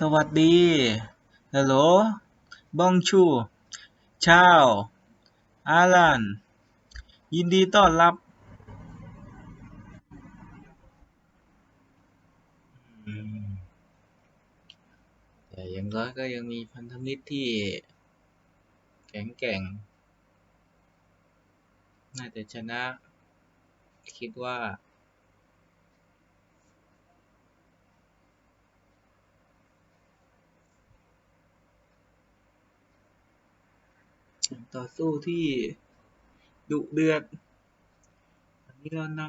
สวัสดีฮัลโหลบองชูชาวอาลันยินดีต้อนรับ แต่อย่างน้อยก็ยังมีพันธมิตรที่แข็งแกร่ง น่าจะชนะ คิดว่า ต่อสู้ที่ดุเดือดตอนนี้เราน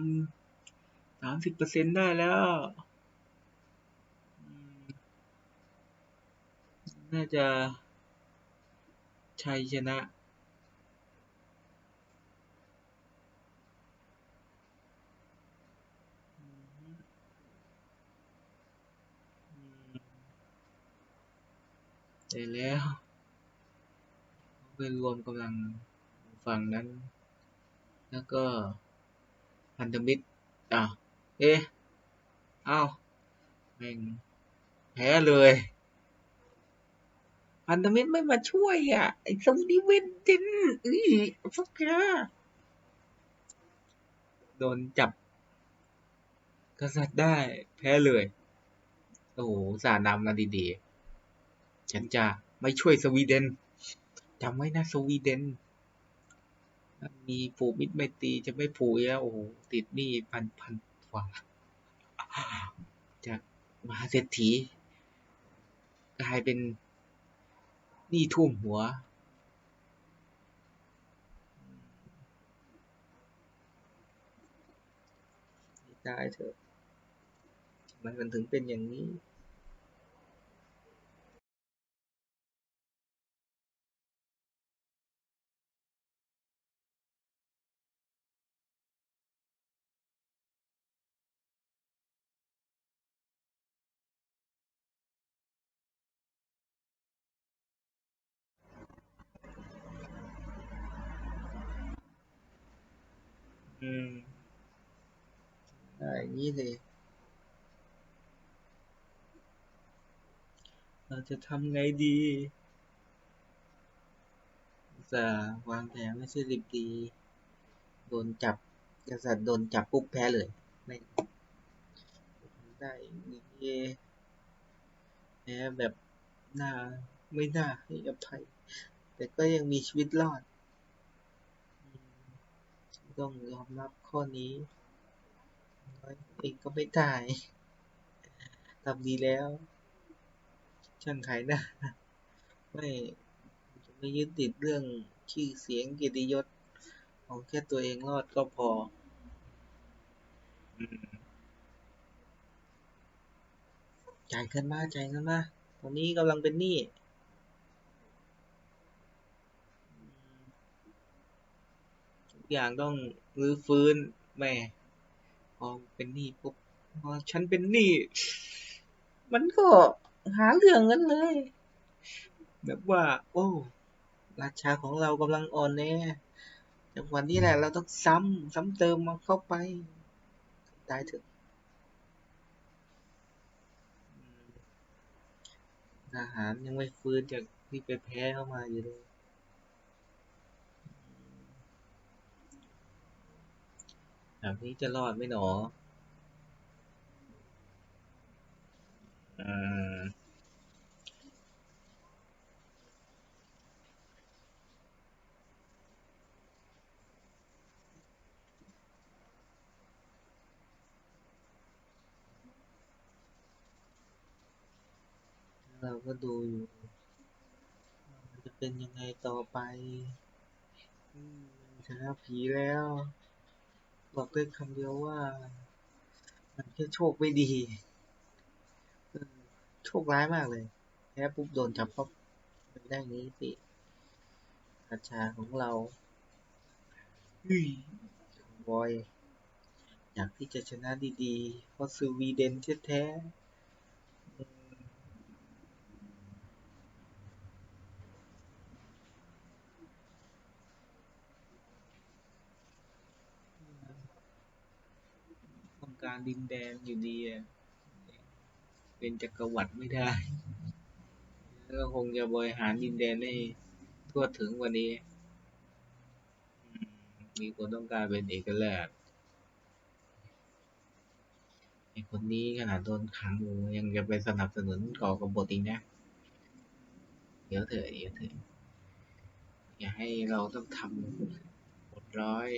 ำสามสิบเปอร์เซ็นได้แล้ว น่าจะชัยชนะได้แล้ว ไปรวมกำลังฝั่งนั้น แล้วก็พันธมิตรอะเอ๊ะเอ้าแม่งแพ้เลย พันธมิตรไม่มาช่วยอะ ไอ้สวีเวนตินอื้อพวกแกโดนจับ กษัตริย์ได้ แพ้เลย โอ้โหสานำมาดีๆฉันจะไม่ช่วยสวีเดน จำไว้นะสวีเดนมีผูกมิตรไมตรีจะไม่ผูกแล้วโอ้โหติดหนี้พันพันกว่า จากมหาเศรษฐีกลายเป็นหนี้ท่วมหัวตายเถอะทำไมมันถึงเป็นอย่างนี้ อืมอย่างนี้เลย เราจะทำไงดีอุตส่าห์วางแผนไม่ใช่ริบดี โดนจับกษัตริย์โดนจับปุ๊บแพ้เลย ไม่ได้นี่แพ้แบบน่าไม่น่าให้อภัย แต่ก็ยังมีชีวิตรอด ต้องยอมรับข้อนี้น้อยเองก็ไม่ได้ทำดีแล้ว ช่างขายหน้าไม่จะไม่ยึดติดเรื่องชื่อเสียงเกียรติยศเอาแค่ตัวเองรอดก็พออืมจ่ายเงินมาจ่ายเงินมาตอนนี้กำลังเป็นหนี้อืมทุก อย่างต้องรื้อฟื้นแม่พอเป็นหนี้ปุ๊บพอฉันเป็นหนี้มันก็หาเรื่องกันเลย แบบว่า โอ้ราชาของเรากำลังอ่อนแอจังหวะนี้แหละ เราต้องซ้ำซ้ำเติมมันเข้าไปตายเถอะอืมทหารยังไม่ฟื้นจากที่ไปแพ้เข้ามาอยู่เลย แบบนี้จะรอดไหมหนออืมเราก็ดูอยู่มันจะเป็นยังไงต่อไปอืมชนะผีแล้ว บอกได้คำเดียวว่า มันแค่โชคไม่ดี โชคร้ายมากเลยแพ้ปุ๊บโดนจับปั๊บเป็นได้อย่างนี้สิอาชาของเราอุ้ยบอย อยากที่จะชนะดีๆ เพราะสวีเดนแท้ๆอืมต้องการ ดินแดนอยู่ดีอะเป็นจักรวรรดิไม่ได้ก็คงจะบริหารดินแดนได้ทั่วถึงกว่านี้มมีคนต้องการเป็นเอกราชไอคนนี้ขนาดโดนขังอยู่ยังจะไปสนับสนุนก่อกบฏอีกนะ เดี๋ยวเถอะเดี๋ยวเถอะอย่าให้เราต้องทำหมดร้อย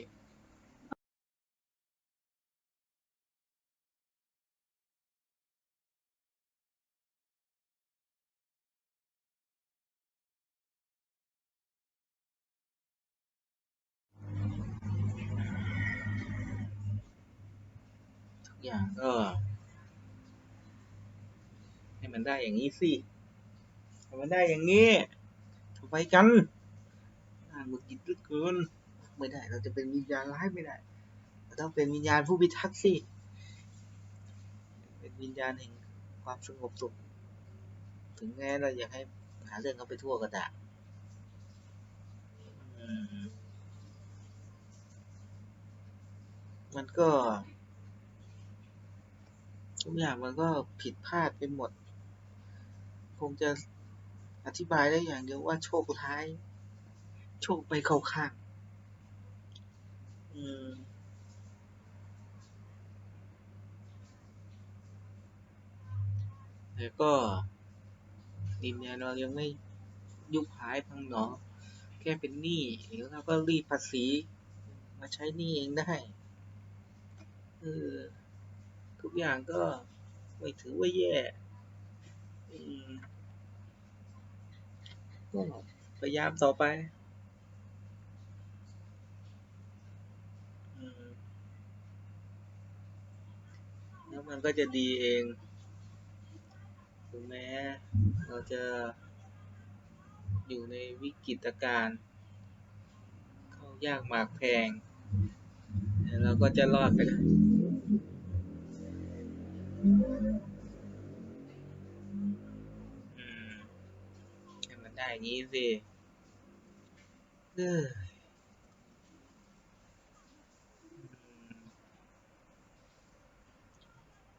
อย่างก็ให้มันได้อย่างนี้สิให้มันได้อย่างนี้ทำไมกันน่าหงุดหงิดเหลือเกินไม่ได้ เราจะเป็นวิญญาณร้ายไม่ได้เราต้องเป็นวิญญาณผู้พิทักษ์สิ เป็นวิญญาณแห่งความสงบสุข ถึงแม้เราอยากให้หาเรื่องเขาไปทั่วก็ตามอืมมันก็ ทุกอย่างมันก็ผิดพลาดไปหมด คงจะอธิบายได้อย่างเดียวว่าโชคร้าย โชคไปเข้าข้างอืมแต่ก็ดินแดนเรายังไม่ยุบหายพังหนอ แค่เป็นหนี้เดี๋ยวเราก็รีดภาษี มาใช้หนี้เองได้เออ ทุกอย่างก็ไม่ถือว่าแย่ก็พยายามต่อไปแล้วมันก็จะดีเองถึงแม้ เราจะอยู่ในวิกฤตการณ์เข้ายากหมากแพงแต่เราก็จะรอดไปได้ อืมให้มันได้อย่างนี้สิเออ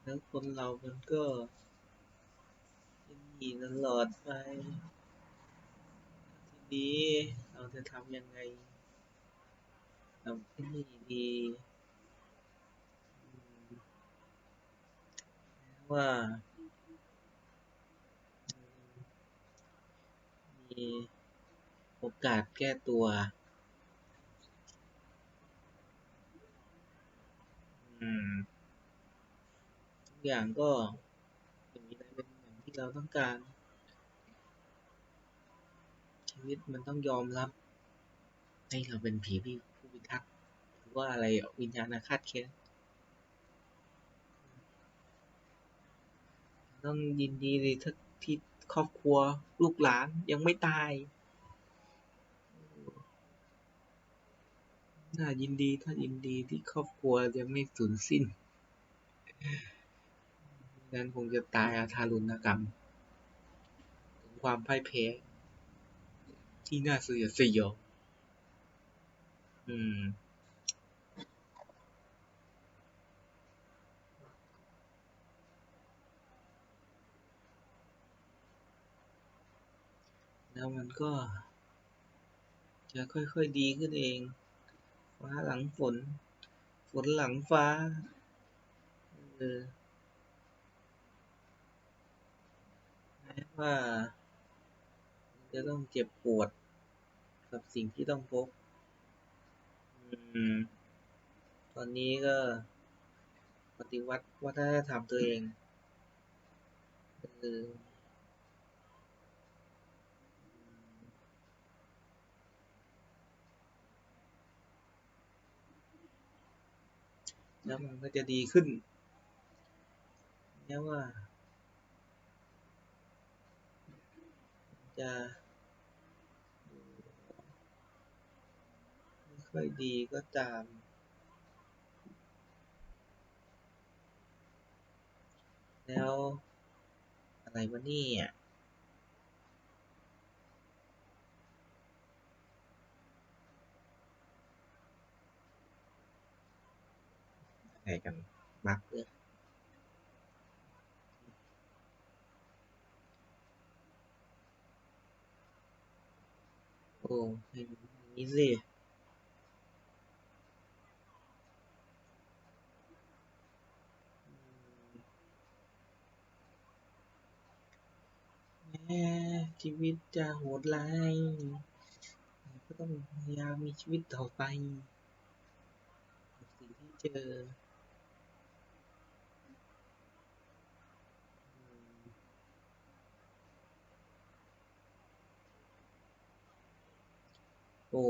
แล้วคนเรามันก็เป็นหนี้ตลอดไป ทีนี้เราจะทำยังไงทำให้ดีอืม ว่า มีโอกาสแก้ตัว อืมทุกอย่างก็จะมีอะไรเป็นอย่างที่เราต้องการ ชีวิตมันต้องยอมรับให้เราเป็นผีพี่ผู้พิทักษ์หรือว่าอะไรวิญญาณอาฆาตแค้น ต้องยินดีเลยถ้าที่ครอบครัวลูกหลานยังไม่ตาย น่ายินดีถ้ายินดีที่ครอบครัวจะไม่สูญสิ้นงั้นคงจะตายอาทารุณกรรมถึงความพ่ายแพ้ที่น่าสยดสยองอืม แล้วมันก็ จะค่อยๆดีขึ้นเอง ฟ้าหลังฝน ฝนหลังฟ้าเออแม้ว่า จะต้องเจ็บปวดกับสิ่งที่ต้องพบอตอนนี้ก็ปฏิวัติวัฒนธรรมตัวเองอ แล้วมันก็จะดีขึ้นแม้ว่า จะไม่ค่อยดีก็ตาม แล้วอะไรวะเนี่ย อะไรกันบักเลยโอ้ให้มันอย่างนี้สิแม้ชีวิตจะโหดร้ายก็ต้องพยายามมีชีวิตต่อไปกับสิ่งที่เจออืม โอ้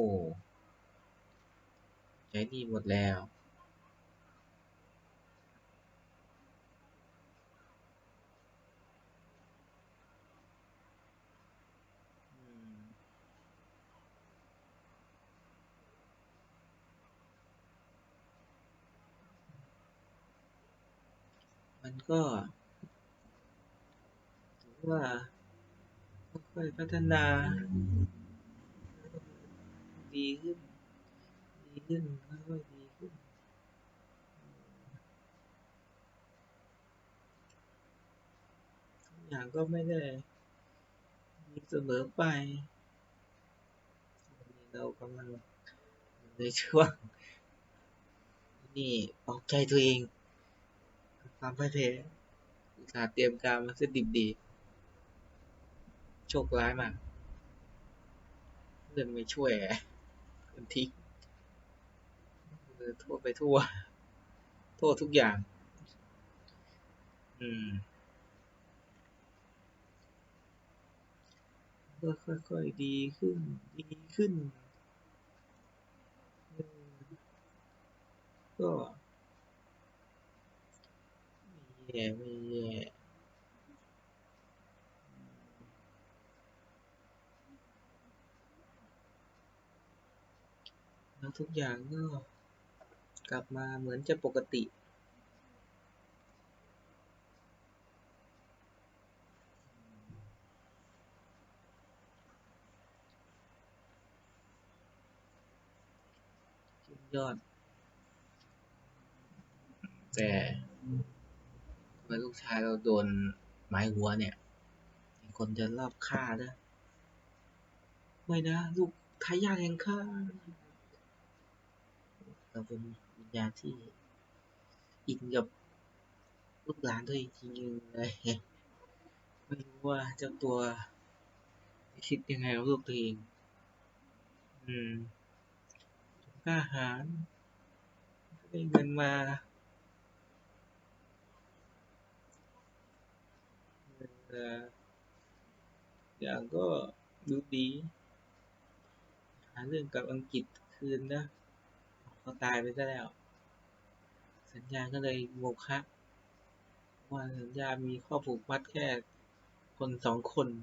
ใช้หนี่หมดแล้ว มันก็ถือว่าค่อยพัฒนา ดีขึ้น ดีขึ้นค่อยๆดีขึ้น ทุกอย่างก็ไม่ได้ดีเสมอไปนี่เรากำลังในช่วงนี่ปลอบใจตัวเองความพ่ายแพ้อุตส่าห์เตรียมการมาซะดิบดี โชคร้ายมาก เพื่อนไม่ช่วย เพื่อนทิ้งเออโทษไปทั่วโทษทุกอย่าง อืมก็ค่อยๆดีขึ้น ดีขึ้น ก็ไม่แย่ไม่แย่ แล้วทุกอย่างก็กลับมาเหมือนจะปกติ ยอด แต่ทำไมลูกชายเราโดนไม้หัวเนี่ย คนจะรอบฆ่านะไม่นะ ลูกทายาทแห่งข้า ราเป็นวิญญาณที่อินกับลูกหลานตัวเองจริงๆเลยไม่รู้ว่าเจ้าตัวคิดยังไงกับลูกตัวเอง อืมกล้าหาญได้เงินมาอย่างก็ดูดี หาเรื่องกับอังกฤษคืนนะ ขาตายไปซะแล้ว สัญญาก็เลยโมฆะว่าสัญญามีข้อผูกมัดแค่คนสองคน